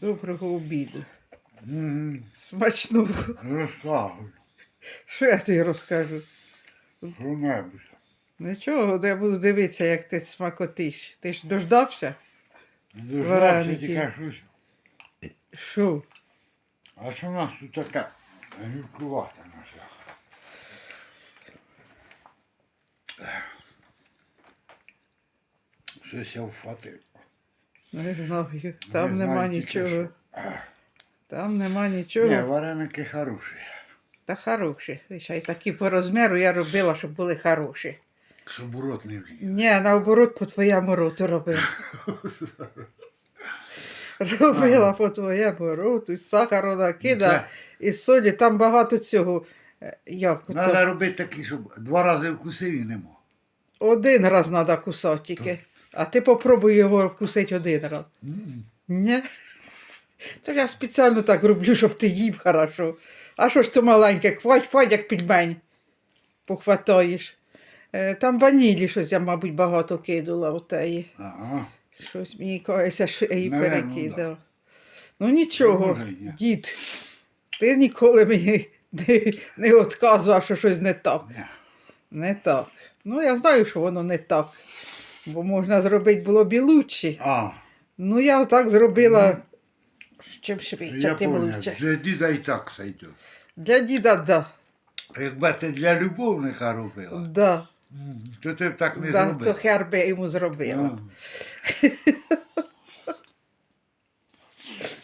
Доброго обіду. Мгм. Смачного. Розказуй. Що я тобі розкажу? Що-небудь. Нічого, я буду дивитися, як ти смакотиш. Ти ж дождався? Дождався тільки щось. Що? А що в нас тут таке гіркувата наша? Щось я вхватив. Не знаю. Не Там нема знаю нічого. Там нема нічого. Ні, вареники хороші. Та хороші. Ще й такі по розміру я робила, щоб були хороші. Щоб у рот не вліз. Ні, наоборот, по твоєму роту робила. Робила по твоєму роту, і сахару накида, і солі, там багато цього. е, Як? Треба робити такі, щоб два рази вкусив і нема. Один раз треба кусати тільки. А ти попробуй його вкусити один раз. М. Ні. То я спеціально так роблю, щоб ти їв хорошо. А що ж то маленьке, хвать, хвать, як підмень. Похватаєш. Е, Там ванілі щось я, мабуть, багато кидала у теї. Ага. Щось мені кажеться, що я її Наверно, перекидала. Ну нічого, дід, ти ніколи мені не, не відказував, що щось не так. Не так. Ну, я знаю, що воно не так. Бо можна зробити було б і лучше. А, Ну, я так зробила. Чим швидше, я тим поняв. лучше. Для діда і так сойде. Для діда, да. Якби ти для любовника робила, Да, то ти б так не да, то зробив. хер би йому зробила.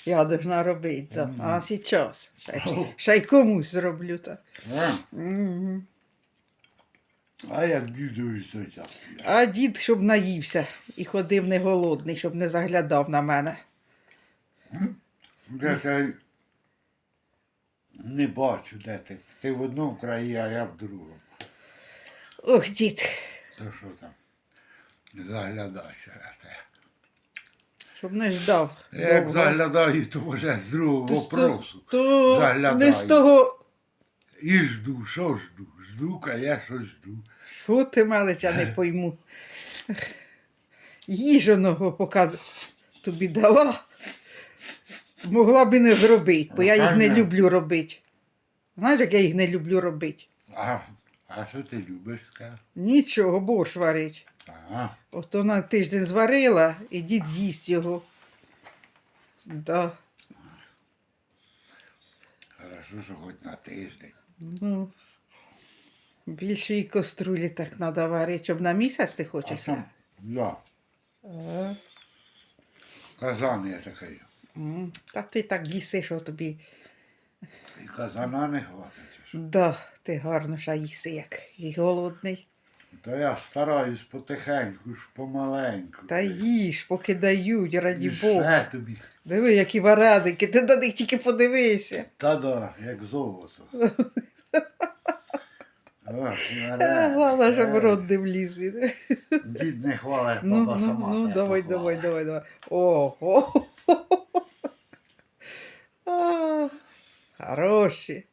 Я должна робити, да. а зараз. Ще, й- ще й комусь зроблю так. А, Мгм. А як то так. А дід, щоб наївся і ходив не голодний, щоб не заглядав на мене. Я це не бачу, де ти. Ти в одному краї, а я в другому. Ох, дід. То що там? Заглядайся на те. Щоб не ждав. Як довго. заглядаю, то вже з другого вопросу. То Заглядаю. не з того, І жду, що жду? Жду, а я що жду. що ти малиш, я не пойму. Їжаного поки тобі дала, могла б і не зробити, бо я їх не люблю робити. Знаєш, як я їх не люблю робити? А, а що ти любиш, скажи? Нічого, борщ варить. Ага. Ото на тиждень зварила, і дід їсть його. Да. Хорошо, що хоч на тиждень. Ну, більшої каструлі так треба варити, щоб на місяць ти А хочеш. там, да, А, казан є такий. м, Та ти так їси, що тобі. І казана не хватить. Да, ти гарно ще їси, як і голодний. Та я стараюсь потихеньку, ж помаленьку. Та їж, поки дають, раді Бога. ще тобі. Диви, які варадики, ти на них тільки подивися. Та да, як золото. Ох, і А, вареники, Головне, щоб в е. рот не вліз він. Дід не хвалить, Ну, баба ну, сама ну, давай, давай, давай, давай. Ого. Хороші.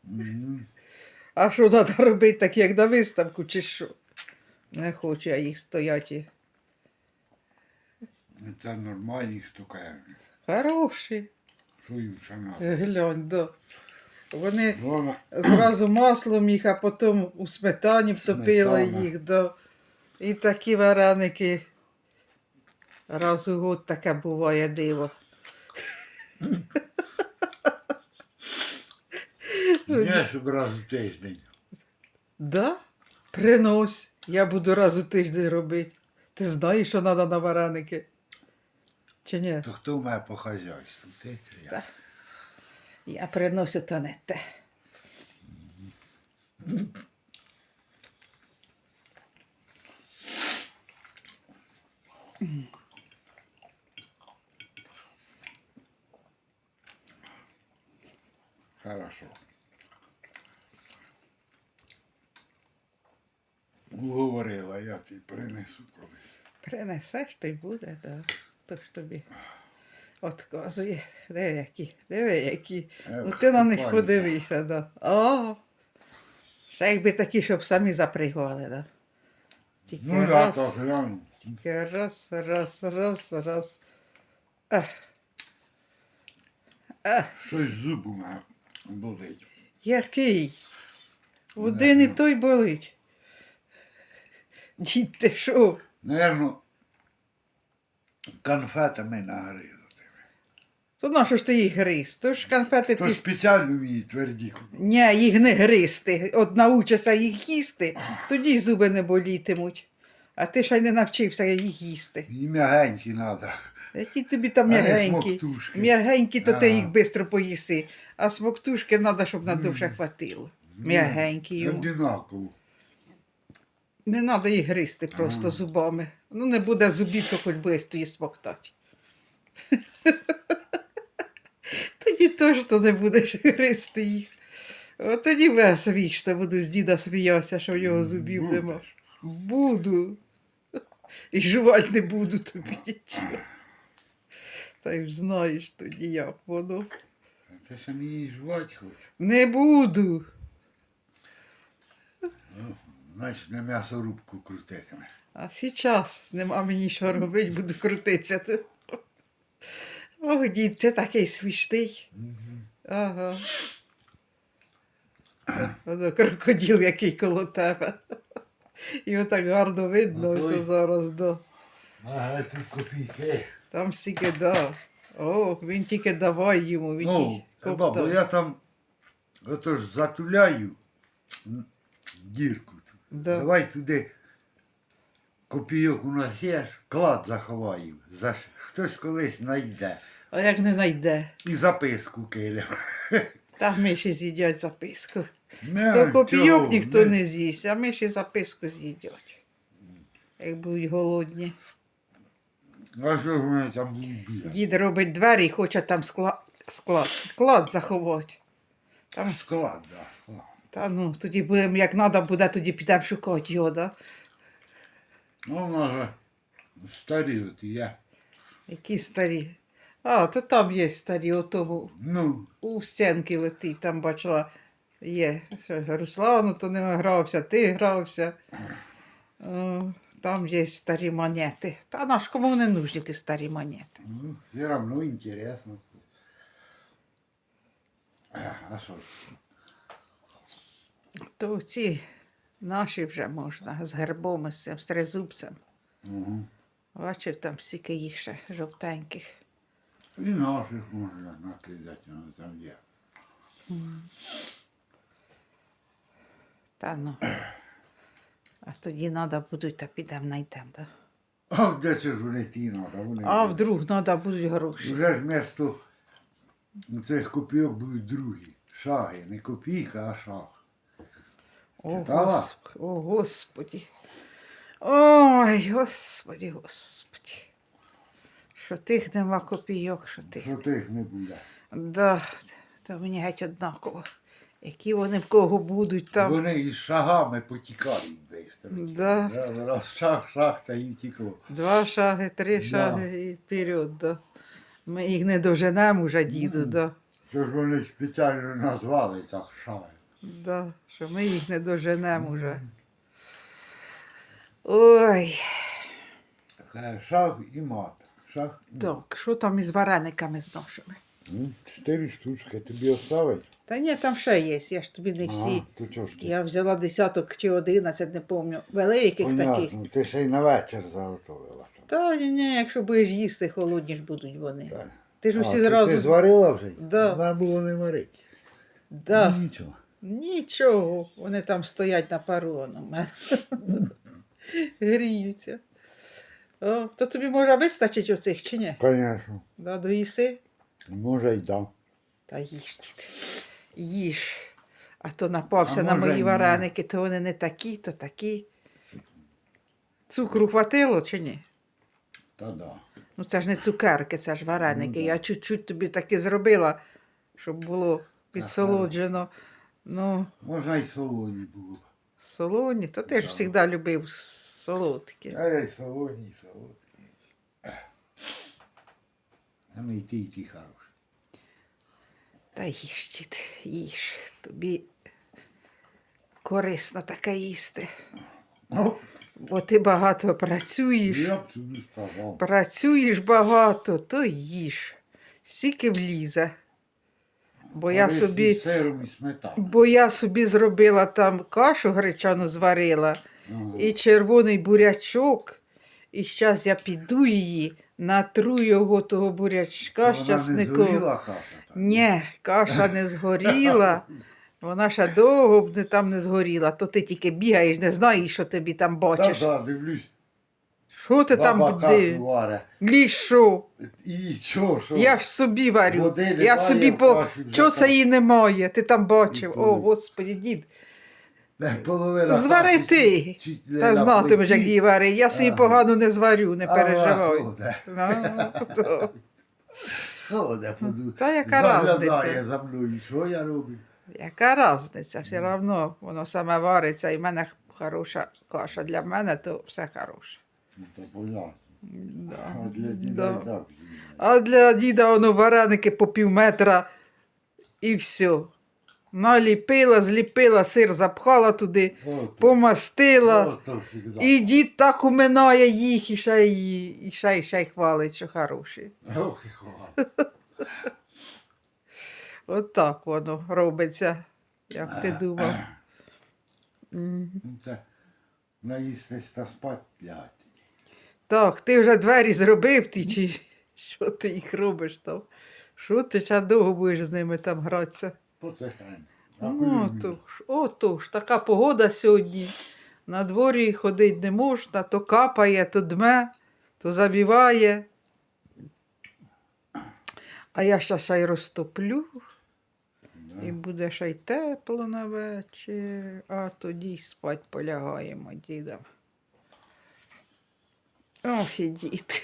А що треба робити так, як на виставку, чи що? Не хочу я їх стояти. Це нормальні, каже, Хороші. що їм ще надо. Глянь, да. Вони Вона зразу маслом їх, а потім у сметані втопила Сметана. їх. Да. І такі вареники. Раз у год таке буває диво. щоб раз у тиждень. Да? Принось. Я буду раз у тиждень робити. Ти знаєш, що треба на вареники? Чи ні? То хто має по хазяйству? Ти чи я? Так. Я приношу то не те. Хорошо. Уговорила, я тобі принесу колись. Принесеш ти буде, да. То ж тобі отказує. Диви які, диви які. Ну ти на них подивися, да. О! Ще якби такі, щоб самі запригали, да. Тільки Ну я раз, то гляну. тільки раз, раз, раз, раз. Ех. Щось зуб у мене болить. який? Один і той болить. Дід, ти що? Наверно, конфетами нагризати. То на що ж ти їх гриз? То ж конфети То ти... спеціально мені тверді. Ні, їх не гризти. От научишся їх їсти, тоді й зуби не болітимуть. А ти ще й не навчився їх їсти. Мені м'ягенькі треба. Які тобі там А не м'ягенькі. смоктушки. М'ягенькі, то ти їх швидко поїси. А смоктушки треба, щоб надовше хватило. М'ягенькі йому. Одинаково. Не треба їх гризти просто зубами. Ну, не буде зубів, то хоч би її смоктати. Тоді теж то не будеш гризти їх. От тоді вічно буду з діда сміятися, що в його зубів нема. Буду. І жувати не буду тобі нічого. Та й знаєш тоді, як воно. Ти ще мені жвати хочеш. Не буду. Значить, на м'ясорубку крутитиме. А зараз нема мені що робити, буду крутитися. Ох, дід, ти такий смішний. Ага. Воно крокодил, який коло тебе. Його так гарно видно, той? що зараз да. Ага, тут копійки. Там стільки дав. О, він тільки давай йому, він Ну, тільки ковтав. я там отож затуляю м, дірку. тут. Да. Давай туди копійок у нас є, клад заховаю. За... ш- Хтось колись знайде. А як не найде? І записку киля. Та миші з'їдять записку. Не, То копійок чого, ніхто не- не з'їсть, а миші записку з'їдять. Як будуть голодні. А що ж вони там будуть? Дід робить двері і хоче там склад, склад, склад заховати. Там, Склад, да. склад. та ну, тоді будемо, як треба буде, тоді підемо шукати його, да? Ну, може, старі от є. Які старі. А, то там є старі, у тому, Ну, у стінки летить, там бачила, є. Що, Руслан, то не грався, ти грався. О, там є старі монети. Та наш кому не нужні ті старі монети. ну, все равно інтересно. А а що? ж? То ці наші вже можна з гербом, з цим, з тризубцем. Угу. Бачив там стільки їх ще жовтеньких. І наших можна накидати, воно там є. Та ну. А тоді треба будуть, та підемо знайдемо. Да? А де це ж вони ті надо? Вони А вдруг треба будуть гроші. Вже ж вместо цих копійок будуть другі. Шаги, не копійка, а шаг. О, Читала? Господи, о, Господі. Ой, Господі, Господі. Що тих нема копійок, що тих. Що тих не буде. Да, то мені геть однаково. Які вони в кого будуть там. Вони із шагами потікають швидко. Да. Раз шаг, шаг та і втекло. Два шаги, три Да. шаги і вперед, да. Ми їх не доженемо вже, діду, да. Що ж вони спеціально назвали так шаги. Да, що ми їх не доженемо вже. Ой, Шаг і мат. Шаг і мат. так, що там із варениками з нашими? М, Чотири штучки тобі оставить? Та ні, там ще є, я ж тобі не всі. А, то чого ж ти? Я взяла десяток чи одинадцять, не пам'ятаю. Великих таких. Понятно, ти ще й на вечір заготовила. там. Та ні, ні, якщо будеш їсти, холодні ж будуть вони. Так. Ти ж А, усі то зразу. Ти зварила вже? Да. Треба було не варити. Да. Ну, Нічого. Нічого, вони там стоять на пару, в мене. гріються. О, то тобі може вистачить оцих чи ні? Звісно. Да, доїси? Може й да. Та їж. Їж. А то напався А на може, мої ні. вареники, то вони не такі, то такі. Цукру хватило чи ні? Та да. Ну це ж не цукерки, це ж вареники. Ну, да. Я чуть-чуть тобі таки зробила, щоб було підсолоджено. Ну, Можна й солоні було. б. солоні, то ти ж Да. завжди любив солодкі. А я й солоні, і солодкі. А ми й ті, і ті хороші. Та їж, дід, їж. Тобі корисно таке їсти. Ну, Бо ти багато працюєш. я б тобі сказав. Працюєш багато, то їж. Стільки влізе. Бо я Корисний собі, сиром і сметаною. бо я собі зробила там кашу гречану зварила Ага. і червоний бурячок. І зараз я піду її, натру його того бурячка Вона з не часником. згоріла каша так? Ні, каша не згоріла. Вона ще довго б не там не згоріла, то ти тільки бігаєш, не знаєш, що тобі там Та, бачиш. да, дивлюсь, Що ти там баба кашу буде? варе. Ліж? І що, що? Я ж собі варю. Води Я немає, собі по. каші вже Чого це так. її немає? Ти там бачив. О, коли? господі, дід. Не, половина Звари каші ти. чуть- чуть не Та на знатимеш, як плиті. її вари. Я собі Ага. погано не зварю, не А, переживай. ходе. Ну, то. Ходе, поду- Та яка заглядає разниця? за мною, що я роблю? Яка різниця? Все одно воно саме вариться, і в мене хороша каша. Для мене то все хороше. Понятно. Да. А для діда Да. і так. А для діда воно вареники по пів метра і все. Наліпила, зліпила, сир запхала туди, помастила. от. І дід так уминає їх, і ще й, і ще, й- ще й хвалить, що хороші. Ох, і хвала. От так воно робиться, як ти думав. М. Ну, Це наїстись та спать лять. Так, ти вже двері зробив ти, чи що ти їх робиш там? Що ти ще довго будеш з ними там гратися? Ну, то ж, ото ж, така погода сьогодні. На дворі ходити не можна, то капає, то дме, то завіває. А я ще ще й розтоплю, і буде ще й тепло на вечір, а тоді спать полягаємо дідом. Дід.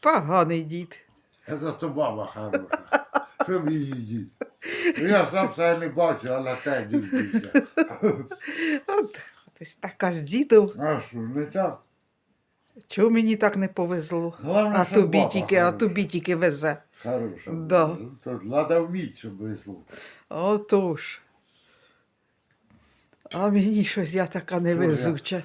Поганий дід. Це то баба хороша. Що б її дід? Ну, Я сам себе не бачу, а на те дивлюся. От, ось така з дідом. А що, не так? Чого мені так не повезло? Головне, А що тобі баба тільки, а хороша. тобі тільки везе. Хороша. Да. Ну, То треба вміти, щоб весло. Отож. А мені щось я така невезуча.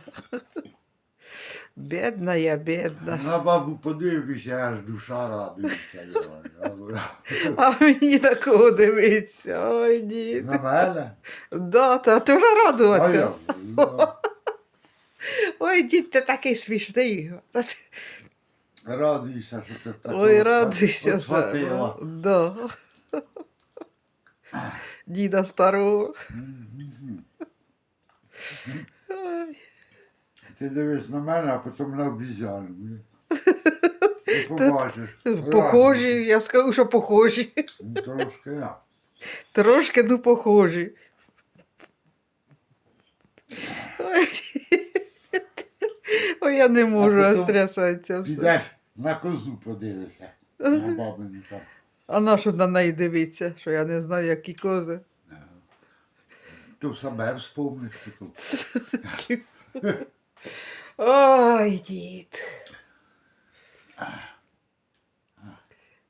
Бідна я, бідна. На бабу подивлюся, аж душа радується. А мені такого дивиться. Ой, дід. На мене? Да, та ти вже А радуватися. я. ну, Ой, дід, ти такий смішний. Та ти- Радуйся, що ти так. Ой, радуйся за. схватила. Да. Діда старого. Ти дивись на мене, а потім на обізяну. Ти побачиш. Похожі, я скажу, що похожі. Ну, Трошки я. Трошки, ну, похожі. Ой, я не можу А потім трясатися. все. Підеш на козу подивишся. На бабину там. А на що на неї дивиться, що я не знаю, які кози. То себе вспомниш потім. Ой, дід.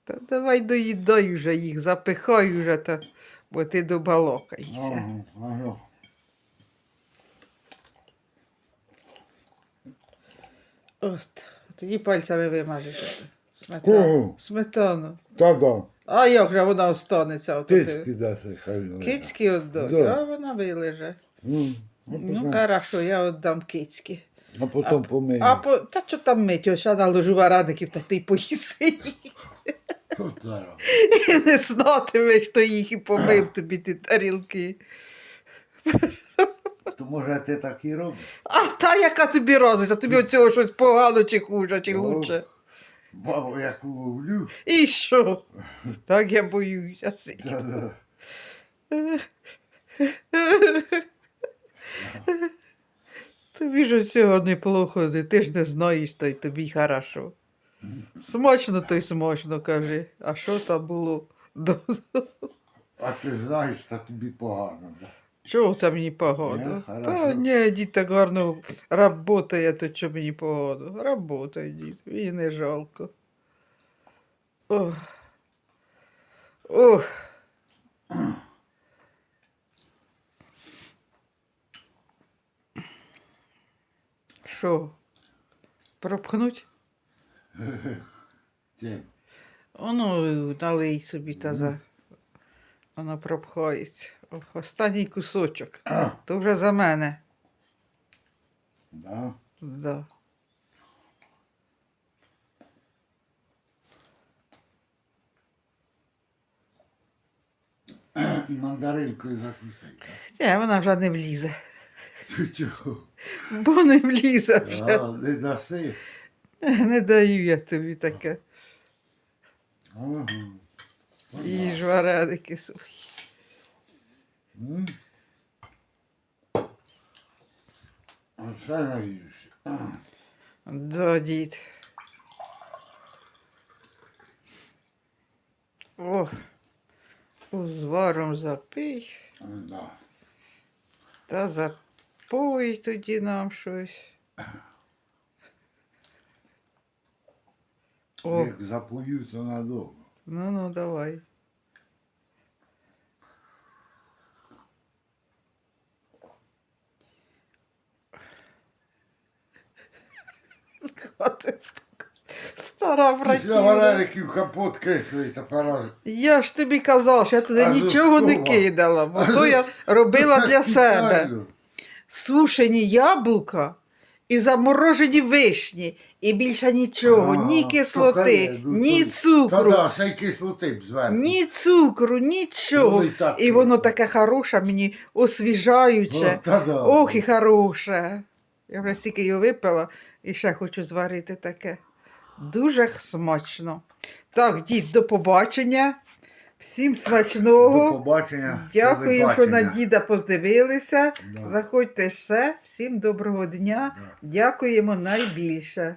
Та давай доїдай уже їх, запихай уже, та, бо ти добалокаєшся. От, тоді пальцями вимажеш. Сметану. Кого? Сметану. Та да. А як же вона останеться? От Тицьки даси хай. вона. Кицьки віддать, Да. а вона вилеже. Ну, а Ну, хорошо, я віддам кицьки. а потім помию. А по, та що там мить, ось я наложу вареників, та ти й поїси. І не знатимеш, хто їх і помив тобі ті тарілки. То може ти так і робиш? А та яка тобі розниця? Тобі оцього щось погано чи хуже, чи лучше. Бабу яку ловлю. І що? Так я боюся. сидіти. Тобі ж цього неплохо, ти ж не знаєш, то й тобі й хорошо. Смачно, то й смачно, кажи. А що там було? А ти знаєш, та тобі погано. Да? Чого це мені погано? Ні, Та ні, дід так гарно работає, то що мені погано? Работає, дід, і не жалко. Ох. Ох. Що? Пропхнуть? Оно налий собі та за. Воно пропхається. О, Останній кусочок. То вже за мене. Да. Да. І мандаринкою закусить. Ні, вона вже не влізе. Ти чого? Бо не влізе вже. А, не даси. Не даю я тобі таке. Ага. Їж вареники сухі. М? Оце навіюся. А, Да, дід. О, узваром запий. Да. Та запой тоді нам щось. О, Як запою, то надовго. ну ну давай. Стара братіна. капот кислий. Я ж тобі казала, що я туди А ну нічого не кидала, бо А то ну, я робила для себе. Сушені яблука і заморожені вишні, і більше нічого, А, ні то кислоти, кає, ну, ні то- цукру, Та да, ще й кислоти б зверху. ні цукру, нічого. Воно і так І воно таке хороше, мені освіжаюче. О, та да. Ох, і хороше. Я вже стільки його випила і ще хочу зварити таке. Дуже смачно. Так, дід, до побачення. Всім До смачного. побачення. Дякую, що на діда подивилися. Да. Заходьте ще. Всім доброго дня. Да. Дякуємо найбільше.